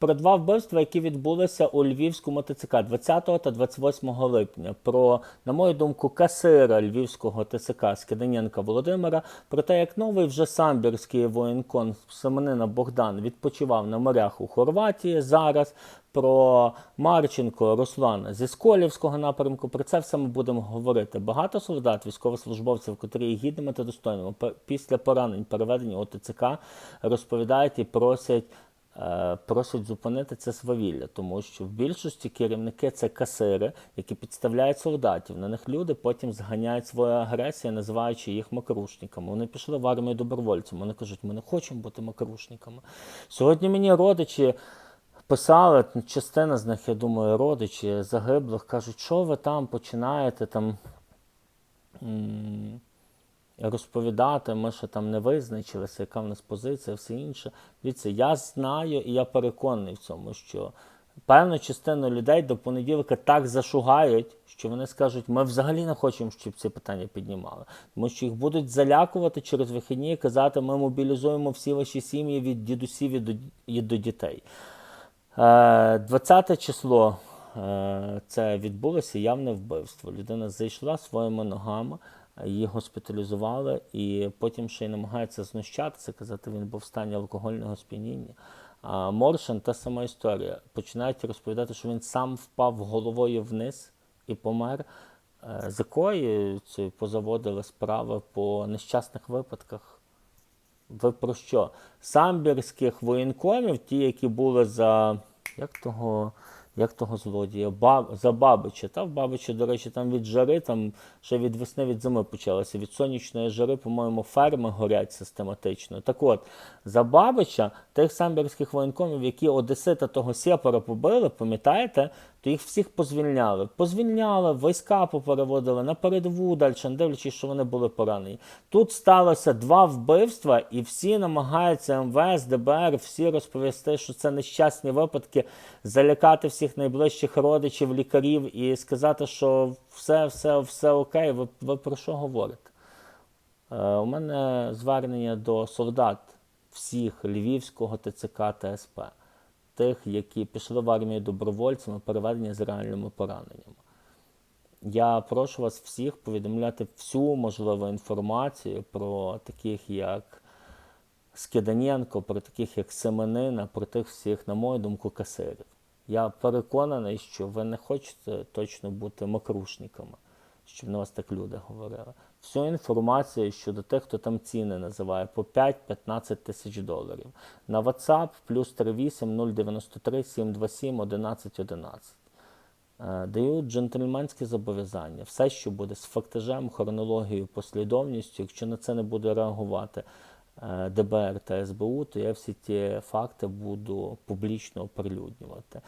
про два вбивства, які відбулися у Львівському ТЦК 20 та 28 липня. Про, на мою думку, касира Львівського ТЦК Скиданенка Володимира, про те, як новий вже самбірський воєнкон Семенина Богдан відпочивав на морях у Хорватії зараз. Про Марченко Руслана зі Сколівського напрямку. Про це все ми будемо говорити. Багато солдат, військовослужбовців, котрі є гідними та достойними, після поранень переведені у ТЦК, розповідають і просять. Е, Просять зупинити це свавілля, тому що в більшості керівники це касири, які підставляють солдатів. На них люди потім зганяють свою агресію, називаючи їх макрушниками. Вони пішли в армію добровольцем. Вони кажуть, ми не хочемо бути макрушниками. Сьогодні мені родичі писали, частина з них, я думаю, родичі загиблих, кажуть, що ви там починаєте там розповідати, ми ще там не визначилися, яка в нас позиція, все інше. Дивіться, я знаю і я переконаний в цьому, що певну частину людей до понеділка так зашугають, що вони скажуть, ми взагалі не хочемо, щоб ці питання піднімали. Тому що їх будуть залякувати через вихідні і казати, ми мобілізуємо всі ваші сім'ї від дідусів і до, і до дітей. Е, 20 число е, це відбулося явне вбивство. Людина зайшла своїми ногами, її госпіталізували, і потім ще й намагається знущатися, казати, він був в стані алкогольного сп'яніння. А Моршин та сама історія. Починають розповідати, що він сам впав головою вниз і помер. Е, З якої позаводили справи по нещасних випадках ви про що? Самбірських воєнкомів, ті, які були за як того, як того злодія, Баб, за Бабича. Та в Бабича, до речі, там від жари, там ще від весни від зими почалося. Від сонячної жари, по-моєму, ферми горять систематично. Так от, за Бабича, тих самбірських воєнкомів, які Одесита того сепара побили, пам'ятаєте, то їх всіх позвільняли. Позвільняли, війська попереводили на передову далі, дивлячись, що вони були поранені. Тут сталося два вбивства, і всі намагаються МВС, ДБР, всі розповісти, що це нещасні випадки, залякати всіх найближчих родичів, лікарів і сказати, що все, все, все окей. Ви, ви про що говорите? Е, у мене звернення до солдат всіх Львівського ТЦК та СП, тих, які пішли в армію добровольцями, переведені з реальними пораненнями. Я прошу вас всіх повідомляти всю можливу інформацію про таких, як Скиданенко, про таких, як Семенина, про тих всіх, на мою думку, касирів. Я переконаний, що ви не хочете точно бути макрушниками, щоб на вас так люди говорили. Всю інформацію щодо тих, хто там ціни називає по 5-15 тисяч доларів. На WhatsApp плюс 38 093 727 11 11. Е, Даю джентльменське зобов'язання. Все, що буде з фактажем, хронологією, послідовністю. Якщо на це не буде реагувати ДБР та СБУ, то я всі ті факти буду публічно оприлюднювати.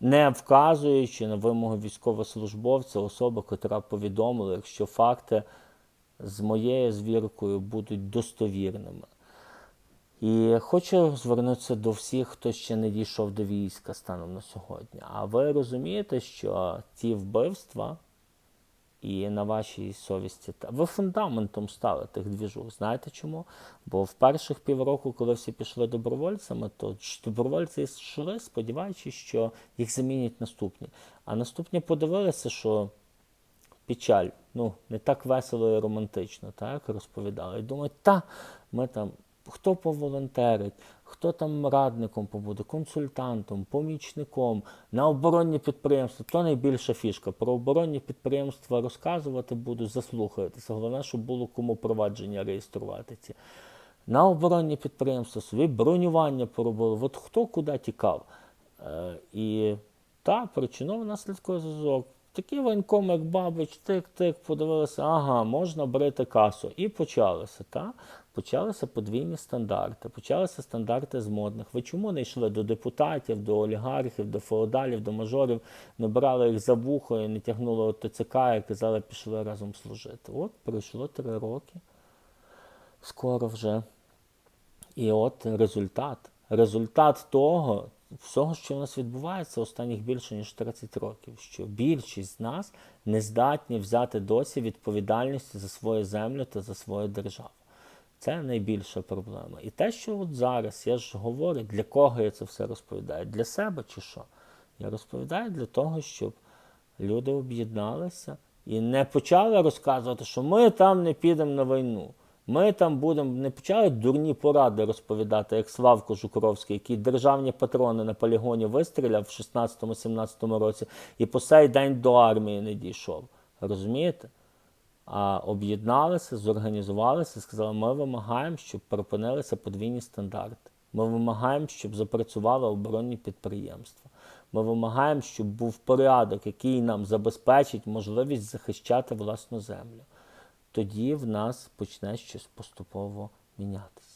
Не вказуючи на вимоги військовослужбовця, особи, котра повідомила, якщо факти з моєю звіркою будуть достовірними. І хочу звернутися до всіх, хто ще не дійшов до війська станом на сьогодні. А ви розумієте, що ці вбивства і на вашій совісті ви фундаментом стали тих двіжух. Знаєте чому? Бо в перших півроку, коли всі пішли добровольцями, то добровольці йшли, сподіваючись, що їх замінять наступні. А наступні подивилися, що печаль, ну, не так весело і романтично, так розповідали. І думають, та ми там, хто поволонтерить, хто там радником побуде, консультантом, помічником, на оборонні підприємства, то найбільша фішка. Про оборонні підприємства розказувати буду, заслухайтеся. Головне, щоб було кому провадження реєструвати ці. На оборонні підприємства собі бронювання поробили. От хто куди тікав. Е, і та причиново-наслідковий зв'язок. Такі воєнкоми, як Бабич, тик-тик, подивилися, ага, можна брати касу. І почалося. Та? Почалися подвійні стандарти, почалися стандарти з модних. Ви чому не йшли до депутатів, до олігархів, до феодалів, до мажорів, не брали їх за вухо і не тягнули от ТЦК і казали, пішли разом служити. От пройшло три роки. Скоро вже. І от результат. Результат того, всього, що у нас відбувається останніх більше ніж 30 років, що більшість з нас не здатні взяти досі відповідальність за свою землю та за свою державу. Це найбільша проблема. І те, що от зараз я ж говорю, для кого я це все розповідаю? Для себе чи що? Я розповідаю для того, щоб люди об'єдналися і не почали розказувати, що ми там не підемо на війну. Ми там будемо, не почали дурні поради розповідати, як Славко Жукровський, який державні патрони на полігоні вистріляв в 16-17 році і по сей день до армії не дійшов. Розумієте? Об'єдналися, зорганізувалися, сказали, ми вимагаємо, щоб припинилися подвійні стандарти. Ми вимагаємо, щоб запрацювали оборонні підприємства. Ми вимагаємо, щоб був порядок, який нам забезпечить можливість захищати власну землю. Тоді в нас почне щось поступово мінятися.